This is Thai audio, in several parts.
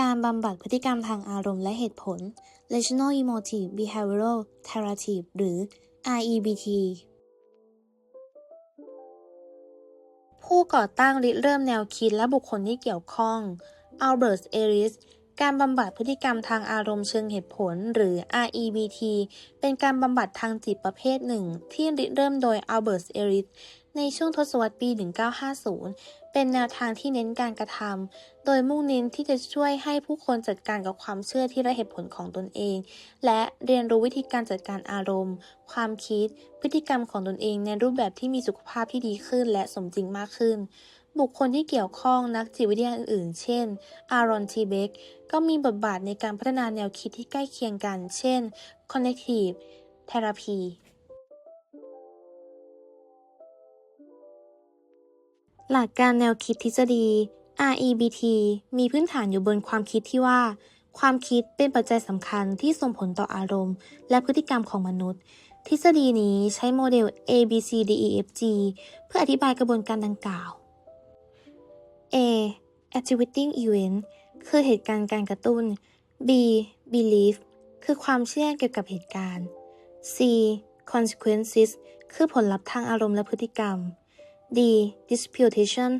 การบำบัดพฤติกรรมทางอารมณ์และเหตุผล Rational Emotive Behavioral Therapy หรือ REBT ผู้ก่อตั้งริเริ่มแนวคิดและบุคคลที่เกี่ยวข้องอัลเบิร์ตเอริสการบำบัดพฤติกรรมทางอารมณ์เชิงเหตุผล หรือ REBT เป็นการบำบัดทางจิตประเภทหนึ่ง ที่ริเริ่มโดยอัลเบิร์ตเอริสในช่วงทศวรรษปี 1950 เป็นแนวทางที่เน้นการกระทำ โดยมุ่งเน้นที่จะช่วยให้ผู้คนจัดการกับความเชื่อที่ไร้เหตุผลของตนเอง และเรียนรู้วิธีการจัดการอารมณ์ ความคิด พฤติกรรมของตนเองในรูปแบบที่มีสุขภาพที่ดีขึ้นและสมจริงมากขึ้น บุคคลที่เกี่ยวข้องนักจิตวิทยาอื่นๆ เช่น อารอน ทีเบก ก็มีบทบาทในการพัฒนาแนวคิดที่ใกล้เคียงกัน เช่น cognitive therapy หลักการแนวคิดทฤษฎี REBT มีพื้นฐานอยู่บนความคิดที่ว่า ความคิดเป็นปัจจัยสำคัญที่ส่งผลต่ออารมณ์ และพฤติกรรมของมนุษย์ ทฤษฎีนี้ใช้โมเดล ABCDEFG เพื่ออธิบายกระบวนการดังกล่าว A activating event คือเหตุการณ์การกระตุ้น B belief คือความเชื่อเกี่ยวกับเหตุการณ์ C consequences คือผลลัพธ์ทางอารมณ์และพฤติกรรม D disputation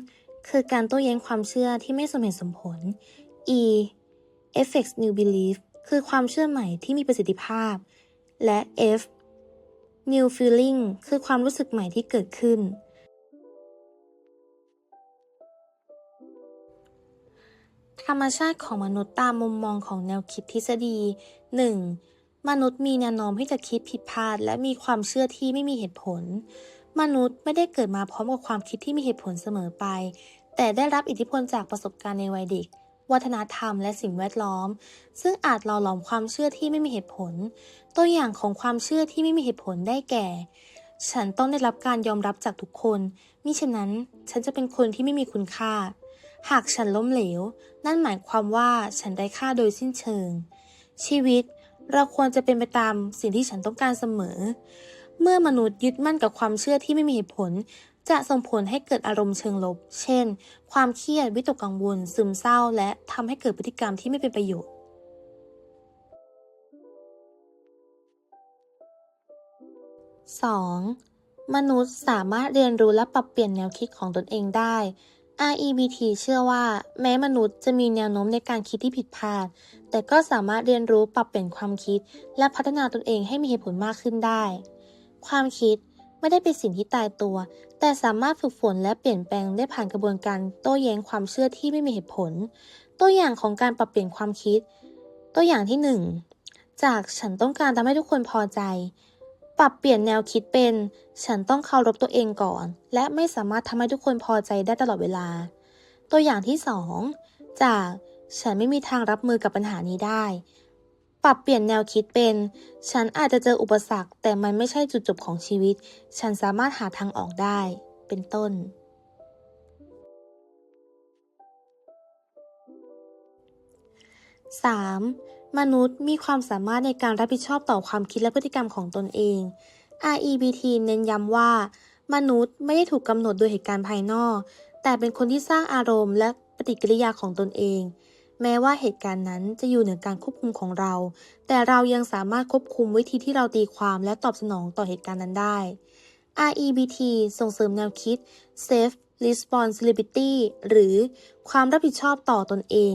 คือการโต้แย้งความเชื่อที่ไม่สมเหตุสมผล E effects new belief คือความเชื่อใหม่ที่มีประสิทธิภาพ และ F new feeling คือความรู้สึกใหม่ที่เกิดขึ้น ธรรมชาติของมนุษย์ตามมุมมองของแนวคิดทฤษฎี 1. มนุษย์มีแนวโน้มที่จะคิดผิดพลาด และมีความเชื่อที่ไม่มีเหตุผล มนุษย์ไม่ได้เกิดมาพร้อมกับความคิดที่มีเหตุผลเสมอไป แต่ได้รับอิทธิพลจากประสบการณ์ในวัยเด็ก วัฒนธรรมและสิ่งแวดล้อม ซึ่งอาจหล่อหลอมความเชื่อที่ไม่มีเหตุผล ตัวอย่างของความเชื่อที่ไม่มีเหตุผลได้แก่ ฉันต้องได้รับการยอมรับจากทุกคนมิฉะนั้นฉันจะเป็นคนที่ไม่มีคุณค่า หากฉันล้มเหลว นั่นหมายความว่าฉันได้ค่าโดยสิ้นเชิง ชีวิตเราควรจะเป็นไปตามสิ่งที่ฉันต้องการเสมอ เมื่อมนุษย์ยึดมั่นกับความเชื่อที่ไม่มีเหตุผล จะส่งผลให้เกิดอารมณ์เชิงลบ เช่น ความเครียด วิตกกังวล ซึมเศร้า และทำให้เกิดพฤติกรรมที่ไม่เป็นประโยชน์ 2. มนุษย์สามารถเรียนรู้และปรับเปลี่ยนแนวคิดของตนเองได้ REBT เชื่อว่า แม้มนุษย์จะมีแนวโน้มในการคิดที่ผิดพลาด แต่ก็สามารถเรียนรู้ปรับเปลี่ยนความคิด และพัฒนาตนเองให้มีเหตุผลมากขึ้นได้ ความคิดไม่ได้เป็นสิ่งที่ตายตัว แต่สามารถฝึกฝนและเปลี่ยนแปลงได้ผ่านกระบวนการโต้แย้งความเชื่อที่ไม่มีเหตุผล ตัวอย่างของการปรับเปลี่ยนความคิด ตัวอย่างที่หนึ่งจากฉันต้องการทำให้ทุกคนพอใจ ปรับเปลี่ยนแนวคิดเป็น ฉันต้องเคารพตัวเองก่อน และไม่สามารถทำให้ทุกคนพอใจได้ตลอดเวลา ตัวอย่างที่สองจากฉันไม่มีทางรับมือกับปัญหานี้ได้ ปรับเปลี่ยนแนวคิดเป็น ฉันอาจจะเจออุปสรรค แต่มันไม่ใช่จุดจบของชีวิต ฉันสามารถหาทางออกได้ เป็นต้น 3. มนุษย์มีความสามารถในการรับผิดชอบต่อความคิดและพฤติกรรมของตนเอง REBT เน้นย้ำว่า มนุษย์ไม่ได้ถูกกำหนดโดยเหตุการณ์ภายนอก แต่เป็นคนที่สร้างอารมณ์และปฏิกิริยาของตนเอง แม้ว่าเหตุการณ์นั้นจะอยู่เหนือการควบคุมของเรา แต่เรายังสามารถควบคุมวิธีที่เราตีความและตอบสนองต่อเหตุการณ์นั้นได้ REBT ส่งเสริมแนวคิด Self Responsibility หรือความรับผิดชอบต่อตนเอง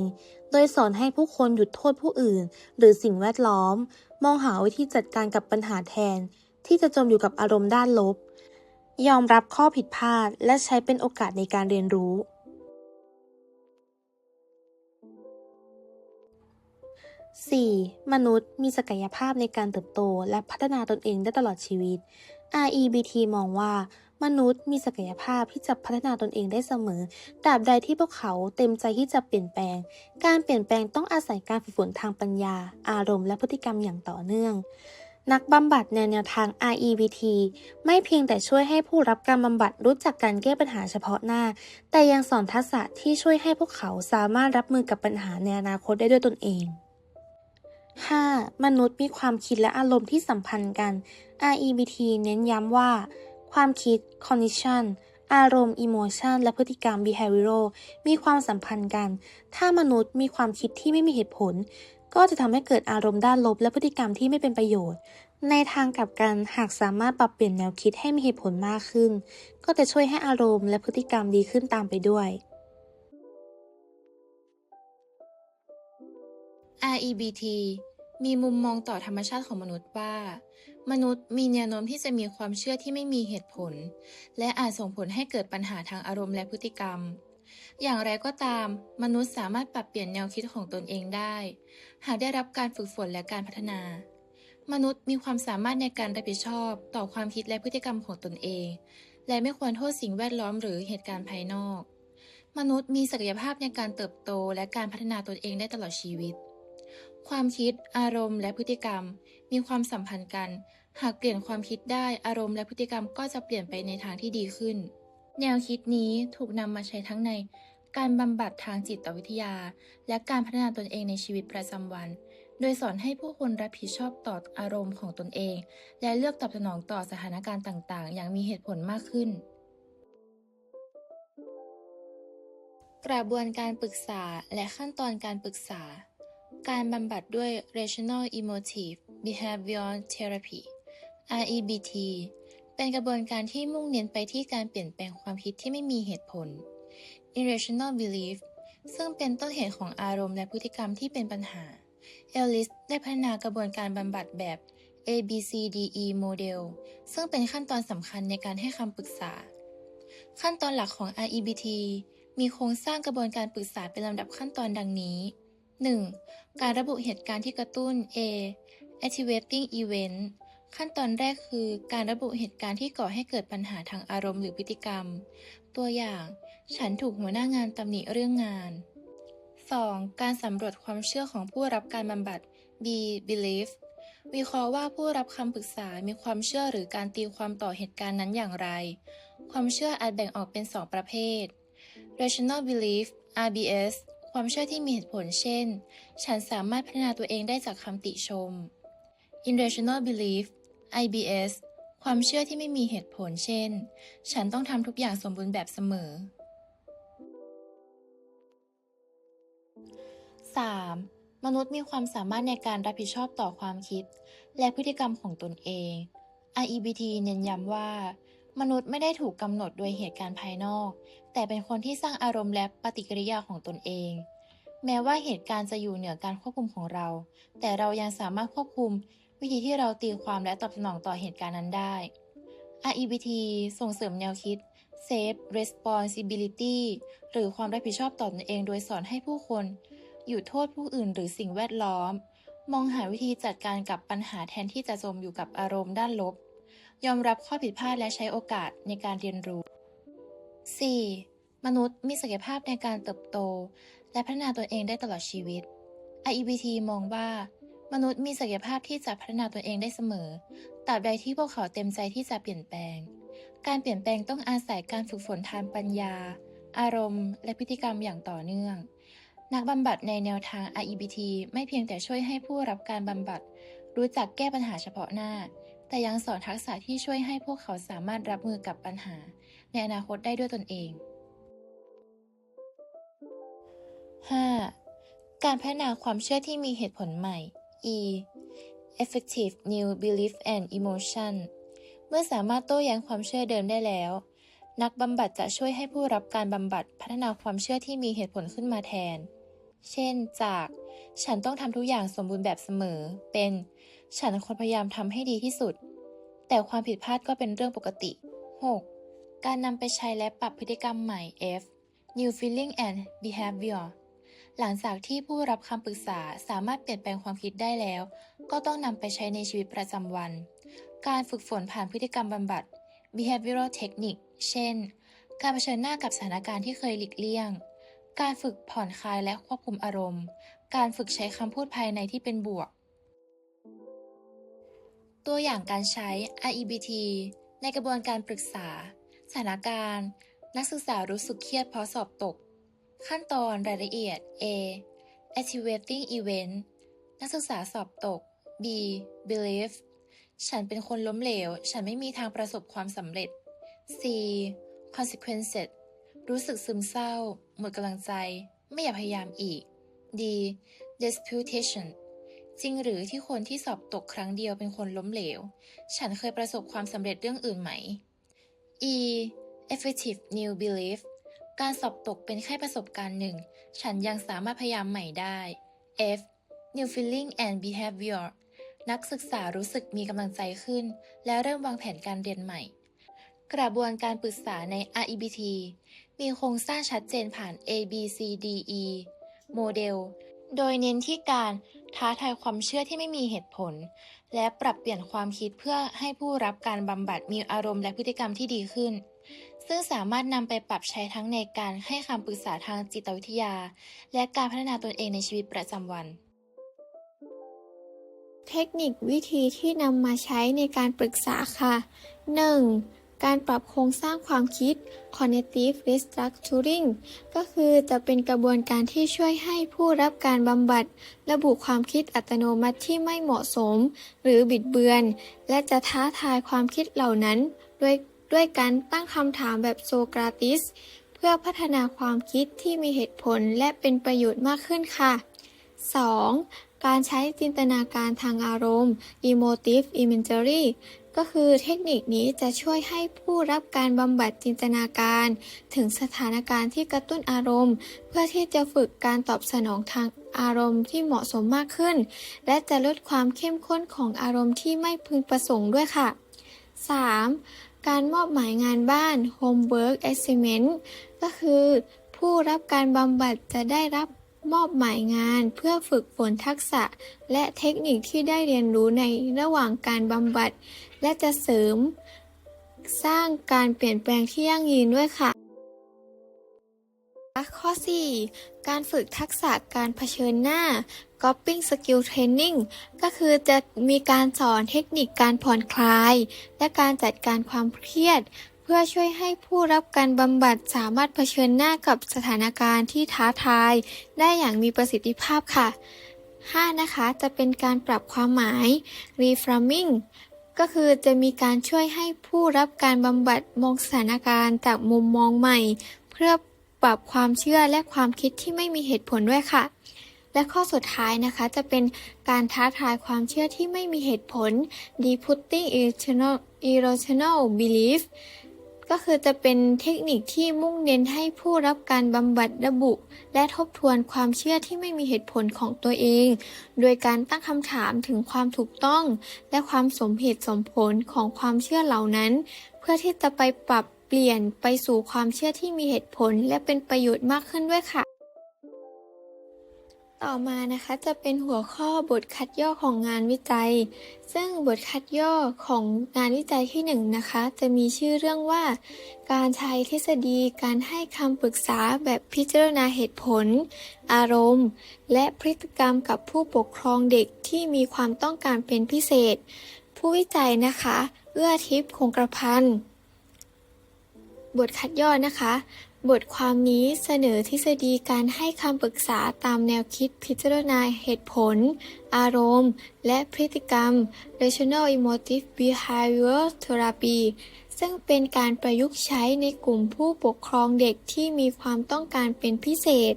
โดยสอนให้ผู้คนหยุดโทษผู้อื่น หรือสิ่งแวดล้อม มองหาวิธีจัดการกับปัญหาแทน ที่จะจมอยู่กับอารมณ์ด้านลบ ยอมรับข้อผิดพลาด และใช้เป็นโอกาสในการเรียนรู้ 4. มนุษย์มีศักยภาพในการเติบโตและพัฒนาตนเองได้ตลอดชีวิต REBT มองว่า มนุษย์มีศักยภาพที่จะพัฒนาตนเองได้เสมอตราบใดที่พวกเขาเต็มใจที่จะเปลี่ยนแปลง การเปลี่ยนแปลงต้องอาศัยการฝึกฝนทางปัญญา อารมณ์และพฤติกรรมอย่างต่อเนื่อง นักบำบัดแนวแนวทาง REBT ไม่เพียงแต่ช่วยให้ผู้รับการบำบัดรู้จักการแก้ปัญหาเฉพาะหน้า แต่ยังสอนทักษะที่ช่วยให้พวกเขาสามารถรับมือกับปัญหาในอนาคตได้ด้วยตนเอง 5. มนุษย์มีความคิดและอารมณ์ที่สัมพันธ์กัน REBT เน้นย้ำว่า ความคิด cognition อารมณ์ emotion และพฤติกรรม behavioral มีความสัมพันธ์กัน ถ้ามนุษย์มีความคิดที่ไม่มีเหตุผล ก็จะทำให้เกิดอารมณ์ด้านลบและพฤติกรรมที่ไม่เป็นประโยชน์ ในทางกลับกัน หากสามารถปรับเปลี่ยนแนวคิดให้มีเหตุผลมากขึ้น ก็จะช่วยให้อารมณ์และพฤติกรรมดีขึ้นตามไปด้วย REBT มีมุมมองต่อธรรมชาติของมนุษย์ว่า มนุษย์มีแนวโน้มที่จะมีความเชื่อที่ไม่มีเหตุผล และอาจส่งผลให้เกิดปัญหาทางอารมณ์และพฤติกรรม อย่างไรก็ตาม มนุษย์สามารถปรับเปลี่ยนแนวคิดของตนเองได้ หากได้รับการฝึกฝนและการพัฒนา มนุษย์มีความสามารถในการรับผิดชอบ ต่อความคิดและพฤติกรรมของตนเอง และไม่ควรโทษสิ่งแวดล้อมหรือเหตุการณ์ภายนอก มนุษย์มีศักยภาพในการเติบโตและการพัฒนาตนเองได้ตลอดชีวิต ความคิด อารมณ์ และพฤติกรรม มีความสัมพันธ์กัน หากเปลี่ยนความคิดได้อารมณ์และพฤติกรรมก็จะเปลี่ยนไปในทางที่ดีขึ้น แนวคิดนี้ถูกนำมาใช้ทั้งในการบำบัดทางจิตวิทยา และการพัฒนาตนเองในชีวิตประจำวัน โดยสอนให้ผู้คนรับผิดชอบต่ออารมณ์ของตนเอง และเลือกตอบสนองต่อสถานการณ์ต่าง ๆ อย่างมีเหตุผลมากขึ้น กระบวนการปรึกษาและขั้นตอนการปรึกษา การบำบัดด้วย Rational Emotive Behavioral Therapy REBT เป็นกระบวนการที่มุ่งเน้นไปที่การเปลี่ยนแปลงความคิดที่ไม่มีเหตุผล Irrational Belief ซึ่งเป็นต้นเหตุของอารมณ์และพฤติกรรมที่เป็นปัญหา เอลลิสได้พัฒนากระบวนการบำบัดแบบ ABCDE Model ซึ่งเป็นขั้นตอนสำคัญในการให้คำปรึกษา ขั้นตอนหลักของ REBT มีโครงสร้างกระบวนการปรึกษาเป็นลำดับขั้นตอนดังนี้ 1. การระบุเหตุการณ์ที่กระตุ้น A activating event ขั้นตอนแรกคือการระบุเหตุการณ์ที่ก่อให้เกิดปัญหาทางอารมณ์หรือพฤติกรรม ตัวอย่าง ฉันถูกหัวหน้างานตำหนิเรื่องงาน 2. การสำรวจความเชื่อของผู้รับการบำบัด B belief วิเคราะห์ว่าผู้รับคำปรึกษามีความเชื่อหรือการตีความต่อเหตุการณ์นั้นอย่างไร ความเชื่ออาจแบ่งออกเป็น 2 ประเภท rational belief RBS ความเชื่อที่มีเหตุผลเช่น ฉันสามารถพัฒนาตัวเองได้จากคำติชม irrational belief IBS ความเชื่อที่ไม่มีเหตุผลเช่น ฉันต้องทำทุกอย่างสมบูรณ์แบบเสมอ 3. มนุษย์มีความสามารถในการรับผิดชอบต่อความคิด และพฤติกรรมของตนเอง IEBT เน้นย้ำว่า มนุษย์ไม่ได้ถูกกำหนดโดยเหตุการณ์ภายนอก แต่เป็นคนที่สร้างอารมณ์และปฏิกิริยาของตนเอง แม้ว่าเหตุการณ์จะอยู่เหนือการควบคุมของเรา แต่เรายังสามารถควบคุม วิธีที่เราตีความและตอบสนองต่อเหตุการณ์นั้นได้ REBT ส่งเสริมแนวคิด Safe Responsibility หรือความรับผิดชอบต่อตนเองโดยสอนให้ผู้คน หยุดโทษผู้อื่นหรือสิ่งแวดล้อม มองหาวิธีจัดการกับปัญหาแทนที่จะจมอยู่กับอารมณ์ด้านลบ ยอมรับข้อผิดพลาดและใช้โอกาสในการเรียนรู้ 4. มนุษย์มีศักยภาพในการเติบโต และพัฒนาตนเองได้ตลอดชีวิต IEBT มองว่า มนุษย์มีศักยภาพที่จะพัฒนาตนเองได้เสมอตราบใดที่พวกเขาเต็มใจที่จะเปลี่ยนแปลง การเปลี่ยนแปลงต้องอาศัยการฝึกฝนทางปัญญา อารมณ์ และพฤติกรรมอย่างต่อเนื่อง นักบำบัดในแนวทาง IEBT ไม่เพียงแต่ช่วยให้ผู้รับการบำบัด รู้จักแก้ปัญหาเฉพาะหน้า แต่ยังสอนทักษะที่ช่วยให้พวกเขาสามารถรับมือกับปัญหา ในอนาคตได้ด้วยตนเอง 5. การพัฒนาความเชื่อที่มีเหตุผลใหม่ E effective new belief and emotion เมื่อสามารถโต้แย้งความเชื่อเดิมได้แล้ว นักบำบัดจะช่วยให้ผู้รับการบำบัดพัฒนาความเชื่อที่มีเหตุผลขึ้นมาแทน เช่น จาก ฉันต้องทำทุกอย่างสมบูรณ์แบบเสมอ เป็น ฉันควรพยายามทำให้ดีที่สุด แต่ความผิดพลาดก็เป็นเรื่องปกติ 6. การนำไปใช้และปรับพฤติกรรมใหม่ F new feeling and behavior หลังจากที่ผู้รับคำปรึกษาสามารถเปลี่ยนแปลงความคิดได้แล้ว ก็ต้องนำไปใช้ในชีวิตประจำวัน การฝึกฝนผ่านพฤติกรรมบำบัด behavioral technique เช่น การเผชิญหน้ากับสถานการณ์ที่เคยหลีกเลี่ยง การฝึกผ่อนคลายและควบคุมอารมณ์ การฝึกใช้คำพูดภายในที่เป็นบวก ตัวอย่างการใช้ REBT ในกระบวนการปรึกษา สถานการณ์ นักศึกษารู้สึกเครียดเพราะสอบตก ขั้นตอนรายละเอียด A activating event นักศึกษาสอบตก B belief ฉันเป็นคนล้มเหลว ฉันไม่มีทางประสบความสำเร็จ C consequences รู้สึกซึมเศร้า หมดกำลังใจ ไม่อยากพยายามอีก D disputation จริงหรือที่คนที่สอบตกครั้งเดียวเป็นคนล้มเหลว ฉันเคยประสบความสำเร็จเรื่องอื่นไหม E effective new belief การสอบตกเป็นแค่ประสบการณ์หนึ่ง ฉันยังสามารถพยายามใหม่ได้ F new feeling and behavior นักศึกษารู้สึกมีกำลังใจขึ้น และเริ่มวางแผนการเรียนใหม่ กระบวนการปรึกษาใน REBT มีโครงสร้างชัดเจนผ่าน A B C D E โมเดล โดยเน้นที่การท้าทายความเชื่อที่ไม่มีเหตุผล และปรับเปลี่ยนความคิดเพื่อให้ผู้รับการบำบัดมีอารมณ์และพฤติกรรมที่ดีขึ้น ซึ่งสามารถนำไปปรับใช้ทั้งในการให้คำปรึกษาทางจิตวิทยา และการพัฒนาตนเองในชีวิตประจำวัน เทคนิควิธีที่นำมาใช้ในการปรึกษาค่ะ 1. การปรับโครงสร้างความคิด cognitive restructuring ก็คือจะเป็นกระบวนการที่ช่วยให้ผู้รับการบำบัด ระบุความคิดอัตโนมัติที่ไม่เหมาะสม หรือบิดเบือน และจะท้าทายความคิดเหล่านั้น ด้วยด้วยการตั้งคำถามแบบโซกราติส เพื่อพัฒนาความคิดที่มีเหตุผลและเป็นประโยชน์มากขึ้นค่ะ 2. การใช้จินตนาการทางอารมณ์ emotive imagery ก็คือเทคนิคนี้จะช่วยให้ผู้รับการบำบัดจินตนาการ ถึงสถานการณ์ที่กระตุ้นอารมณ์ เพื่อที่จะฝึกการตอบสนองทางอารมณ์ที่เหมาะสมมากขึ้น และจะลดความเข้มข้นของอารมณ์ที่ไม่พึงประสงค์ด้วยค่ะ 3. การมอบหมายงานบ้าน homework assignment ก็คือ ผู้รับการบำบัดจะได้รับ มอบหมายงานเพื่อฝึกฝนทักษะ และเทคนิคที่ได้เรียนรู้ในระหว่างการบำบัด และจะเสริม สร้างการเปลี่ยนแปลงที่ยั่งยืนด้วยค่ะ ข้อ 4 การฝึกทักษะการเผชิญหน้า coping skill training ก็คือจะมีการสอนเทคนิคการผ่อนคลาย และการจัดการความเครียด พื่อช่วยให้ผู้รับการบำบัดสามารถเผชิญหน้ากับสถานการณ์ที่ท้าทาย ได้อย่างมีประสิทธิภาพค่ะ 5. นะคะ จะเป็นการปรับความหมาย reframing ก็คือจะมีการช่วยให้ผู้รับการบำบัดมองสถานการณ์จากมุมมองใหม่ เพื่อปรับความเชื่อและความคิดที่ไม่มีเหตุผลด้วยค่ะ และข้อสุดท้ายนะคะ จะเป็นการท้าทายความเชื่อที่ไม่มีเหตุผล deputting irrational irrational belief ก็คือจะเป็นเทคนิคที่มุ่งเน้นให้ผู้รับการบำบัดระบุ และทบทวนความเชื่อที่ไม่มีเหตุผลของตัวเอง โดยการตั้งคำถามถึงความถูกต้อง และความสมเหตุสมผลของความเชื่อเหล่านั้น เพื่อที่จะไปปรับเปลี่ยนไปสู่ความเชื่อที่มีเหตุผล และเป็นประโยชน์มากขึ้นด้วยค่ะ ต่อมานะคะจะเป็นหัวข้อบทคัดย่อของงานวิจัย ซึ่งบทคัดย่อของงานวิจัยที่หนึ่งนะคะ จะมีชื่อเรื่องว่า การใช้ทฤษฎีการให้คำปรึกษาแบบพิจารณาเหตุผล อารมณ์ และพฤติกรรมกับผู้ปกครองเด็กที่มีความต้องการเป็นพิเศษ ผู้วิจัยนะคะ เอื้อทิพย์คงกระพันบทคัดย่อนะคะ บทความนี้เสนอทฤษฎีการให้คำปรึกษาตามแนวคิดพิจารณาเหตุผล อารมณ์ และพฤติกรรม Rational Emotive Behavioral Therapy ซึ่งเป็นการประยุกต์ใช้ในกลุ่มผู้ปกครองเด็กที่มีความต้องการเป็นพิเศษ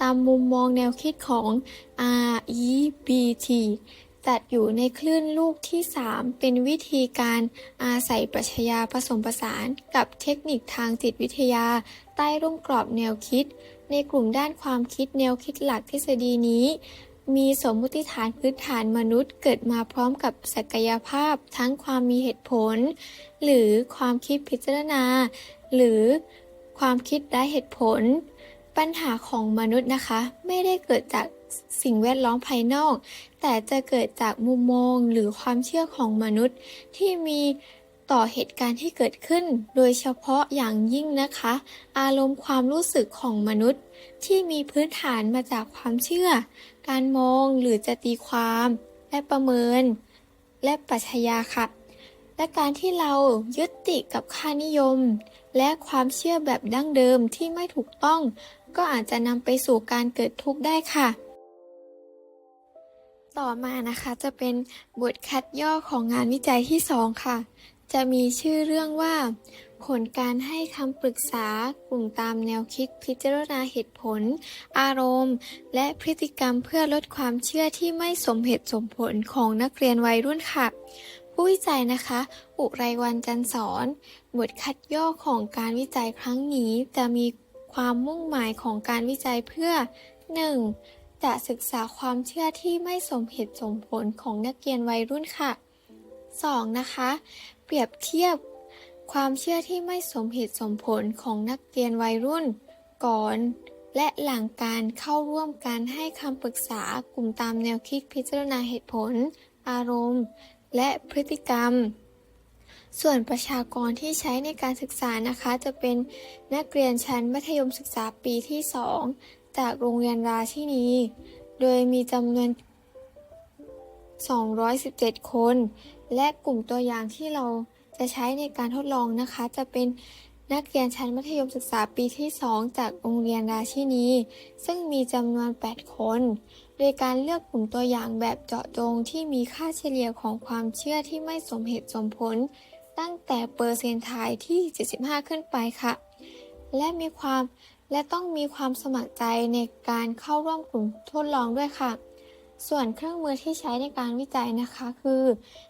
ตามมุมมองแนวคิดของ REBT จัดอยู่ในคลื่นลูกที่ 3 เป็นวิธีการอาศัยปรัชญาผสมผสานกับเทคนิคทางจิตวิทยา ใต้ร่มกรอบแนวคิด ในกลุ่มด้านความคิดแนวคิดหลักทฤษฎีนี้ มีสมมติฐานพื้นฐานมนุษย์เกิดมาพร้อมกับศักยภาพ ทั้งความมีเหตุผล หรือความคิดพิจารณา หรือความคิดได้เหตุผล ปัญหาของมนุษย์นะคะ ไม่ได้เกิดจาก สิ่งแวดล้อมภายนอก แต่จะเกิดจากมุมมองหรือความเชื่อของมนุษย์ ที่มีต่อเหตุการณ์ที่เกิดขึ้น โดยเฉพาะอย่างยิ่งนะคะ อารมณ์ความรู้สึกของมนุษย์ ที่มีพื้นฐานมาจากความเชื่อ การมองหรือจะตีความ และประเมิน และปัชญาค่ะและการที่เรายึดติดกับค่านิยม และความเชื่อแบบดั้งเดิมที่ไม่ถูกต้อง ก็อาจจะนำไปสู่การเกิดทุกข์ได้ค่ะ ต่อมานะคะจะเป็นบทคัดย่อของงานวิจัยที่ 2 ค่ะ จะมีชื่อเรื่องว่า ผลการให้คำปรึกษากลุ่มตามแนวคิดพิจารณาเหตุผล อารมณ์ และพฤติกรรมเพื่อลดความเชื่อที่ไม่สมเหตุสมผลของนักเรียนวัยรุ่นค่ะ ผู้วิจัยนะคะ อุไรวันจันทร์สอน บทคัดย่อของการวิจัยครั้งนี้จะมีความมุ่งหมายของการวิจัยเพื่อ 1. จะศึกษาความเชื่อที่ไม่สมเหตุสมผลของนักเรียนวัยรุ่นค่ะ 2. นะคะ เปรียบเทียบความเชื่อที่ไม่สมเหตุสมผลของนักเรียนวัยรุ่น ก่อนและหลังการเข้าร่วมการให้คำปรึกษากลุ่มตามแนวคิดพิจารณาเหตุผล อารมณ์ และพฤติกรรม ส่วนประชากรที่ใช้ในการศึกษานะคะ จะเป็นนักเรียนชั้นมัธยมศึกษาปีที่ 2 จากโรงเรียนราชินี โดยมีจำนวน 217 คน และกลุ่มตัวอย่างที่เราจะใช้ในการทดลองนะคะ จะเป็นนักเรียนชั้นมัธยมศึกษาปีที่ 2 จากโรงเรียนราชินี ซึ่งมีจำนวน 8 คน โดยการเลือกกลุ่มตัวอย่างแบบเจาะจงที่มีค่าเฉลี่ยของความเชื่อที่ไม่สมเหตุสมผล ตั้งแต่เปอร์เซนต์ไทายที่ 75 ขึ้นไปค่ะ และมีความ และต้องมีความสมัครใจในการเข้าร่วมกลุ่มทดลองด้วยค่ะ ส่วนเครื่องมือที่ใช้ในการวิจัยนะคะ คือ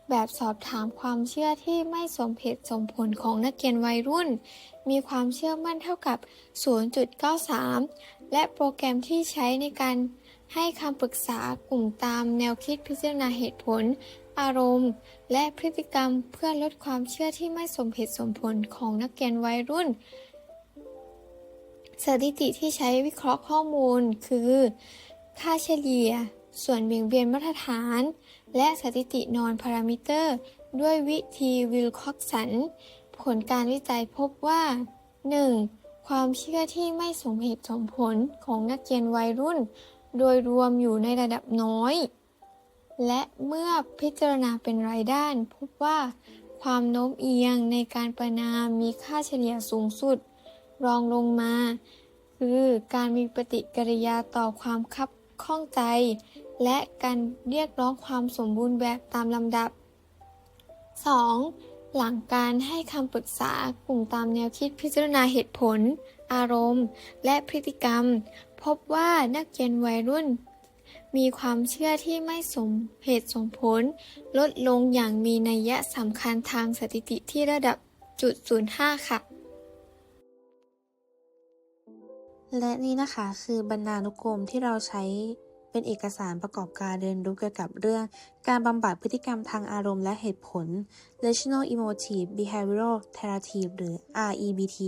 แบบสอบถามความเชื่อที่ไม่สมเหตุสมผลของนักเรียนวัยรุ่น มีความเชื่อมั่นเท่ากับ 0.93 และโปรแกรมที่ใช้ในการให้คำปรึกษากลุ่มตามแนวคิดพิจารณาเหตุผล อารมณ์ และพฤติกรรมเพื่อลดความเชื่อที่ไม่สมเหตุสมผลของนักเรียนวัยรุ่น สถิติที่ใช้วิเคราะห์ข้อมูลคือ ค่าเฉลี่ย ส่วนเบี่ยงเบนมาตรฐาน และสถิตินอนพารามิเตอร์ ด้วยวิธีวิลคอกสัน ผลการวิจัยพบว่า 1. ความเชื่อที่ไม่สมเหตุสมผลของนักเรียนวัยรุ่น โดยรวมอยู่ในระดับน้อย และเมื่อพิจารณาเป็นรายด้าน พบว่า ความโน้มเอียงในการประนามมีค่าเฉลี่ยสูงสุด รองลงมา คือการมีปฏิกิริยาต่อความคับข้องใจ และการเรียกร้องความสมบูรณ์แบบตามลำดับ 2. หลังการให้คำปรึกษากลุ่มตามแนวคิดพิจารณาเหตุผล อารมณ์ และพฤติกรรม พบว่านักเรียนวัยรุ่น มีความเชื่อที่ไม่สมเหตุสมผล ลดลงอย่างมีนัยสำคัญทางสถิติที่ระดับจุด05ค่ะ และนี่นะคะคือบรรณานุกรมที่เราใช้เป็นเอกสารประกอบการเรียนรู้เกี่ยวกับเรื่อง การบำบัดพฤติกรรมทางอารมณ์และเหตุผล Rational Emotive Behavioral Therapy หรือ REBT